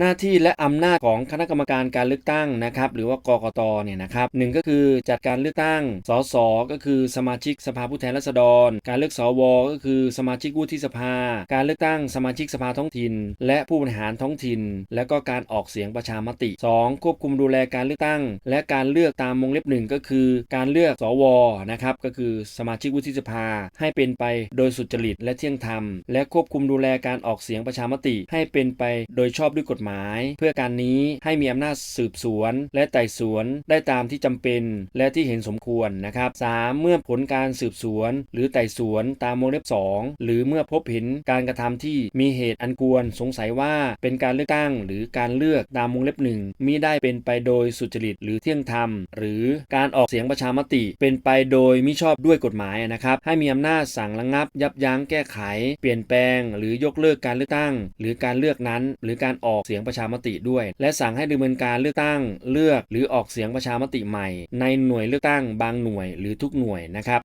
หน้าที่และอำนาจของคณะกรรมการการเลือกตั้งนะครับหรือว่ากกตเนี่ยนะครับหนึ่งก็คือจัดการเลือกตั้ง สส ก็คือสมาชิกสภาผู้แทนราษฎร การเลือกสว ก็คือสมาชิกวุฒิสภา การเลือกตั้งสมาชิกสภาท้องถิ่น และผู้บริหารท้องถิ่น และก็การออกเสียงประชามติ 2. ควบคุมดูแลการเลือกตั้ง และการเลือกตามวงเล็บหนึ่งก็คือ การเลือกสวนะครับก็คือสมาชิกวุฒิสภา ให้เป็นไปโดยสุจริตและเที่ยงธรรม และควบคุมดูแลการออกเสียงประชามติ ให้เป็นไปโดยชอบด้วยกฎหมายเพื่อการนี้ให้มีอำนาจสืบสวน และไต่สวนได้ตามที่จำเป็น และที่เห็นสมควรนะครับ 3. เมื่อผลการสืบสวน หรือไต่สวนตามวงเล็บ 2 หรือเมื่อพบเห็นการกระทำที่มีเหตุอันควรสงสัยว่าเป็นการเลือกตั้ง หรือการเลือกตามวงเล็บหนึ่งมิได้เป็นไปโดยสุจริตหรือเที่ยงธรรม หรือการออกเสียงประชามติ เป็นไปโดยมิชอบด้วยกฎหมายนะครับให้มีอำนาจสั่งระงับ ยับยั้งแก้ไข เปลี่ยนแปลง หรือยกเลิกการเลือกตั้ง หรือการเลือกนั้น หรือการออกเสียงสียงประชามติด้วย และสั่งให้ดำเนินการเลือกตั้งเลือกหรือออกเสียงประชามติใหม่ ในหน่วยเลือกตั้งบางหน่วยหรือทุกหน่วยนะครับ